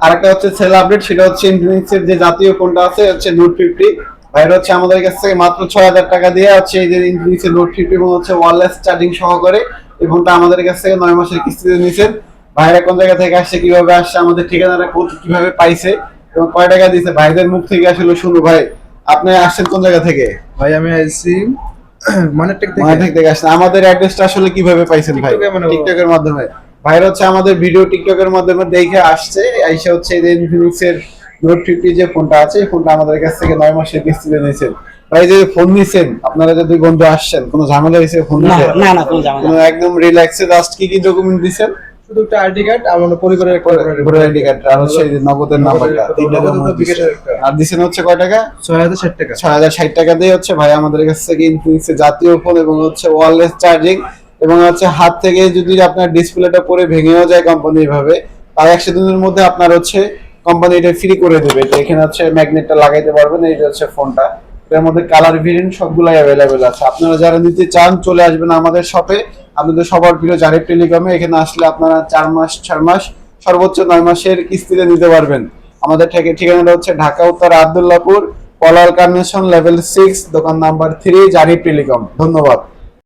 আরেকটা হচ্ছে sell update সেটা হচ্ছে ইনফিনিক্সের যে জাতীয় ফোনটা আছে হচ্ছে নোট ফিফটি হচ্ছে আমাদের কাছ থেকে মাত্র ছয় হাজার টাকা দিয়ে হচ্ছে এই যে ইনফিনিক্সের নোট ফিফটি এবং হচ্ছে ওয়ারলেস চার্জিং সহকারে এই ফোনটা আমাদের কাছ থেকে নয় মাসের কিস্তিতে নিয়েছেন। ভাইরা কোন জায়গা থেকে আসছে কীভাবে আসছে আমাদের ঠিকানাটা কোথ- কীভাবে পাইছে এবং কয় টাকা দিয়েছে? ভাইদের মুখ থেকে আসলে শুনু ভাই আপনি আসছেন কোন জায়গা থেকে? ভাই আমি মানেরটেক থেকে। আসছেন। আমাদের অ্যাড্রেসটা আসলে কীভাবে পাইছেন ভাই? টিকটকে টিকটকের মাধ্যমে। ভাইরা হচ্ছে আমাদের ভিডিও টিকটকের মাধ্যমে দেখে আসছে এসে হচ্ছে এই যে ইনফিনিক্স এর নোট ফিফটি যে ফোনটা আছে এই ফোনটা আমাদের কাছ থেকে নয় মাসের কিস্তিতে নিয়েছেন। ভাই যে ফোন নিছেন আপনারা যে দুই বন্ধু আসছেন কোনো ঝামেলা হয়েছে ফোন না নিতে? না না কোনো ঝামেলা কোনো একদম রিল্যাক্সে জাস্ট কি কি ডকুমেন্ট দিছেন? শুধু একটা আইডি কার্ড আমার পরিবারের একটা আইডি কার্ড আর হচ্ছে এই যে নগদের নাম্বারটা তিনটা। আর দিছেন হচ্ছে কয় টাকা? ছয় হাজার ষাট টাকা। ছয় হাজার ষাট টাকা দিয়ে হচ্ছে ভাই আমাদের কাছ থেকে ইনফিনিক্স জাতীয় ফোন এবং হচ্ছে ওয়ারলেস চার্জিং এবং হচ্ছে হাত থেকে যদি আপনার ডিসপ্লেটা পরে ভেঙেও যায় কোম্পানি ভাবে তার একশো দিনের মধ্যে আপনার হচ্ছে কোম্পানি এটা ফ্রি করে দেবে। তো এখানে হচ্ছে ম্যাগনেটটা লাগাইতে পারবেন, এই যে হচ্ছে ফোনটা এর মধ্যে কালার ভেরিয়েন্ট সবগুলাই অ্যাভেলেবেল আছে। আপনারা যারা নিতে চান, চলে আসবেন আমাদের শপে আপনাদের সবার প্রিয় জারিফ টেলিকমে এখানে আসলে আপনারা চার মাস চার মাস, সর্বোচ্চ নয় মাসের কিস্তিতে নিতে পারবেন। আমাদের ঠিকানাটা হচ্ছে ঢাকা, উত্তর আবদুল্লাপুর, পলাল কানেকশন লেভেল সিক্স দোকান নাম্বার থ্রি জারিফ টেলিকম। ধন্যবাদ।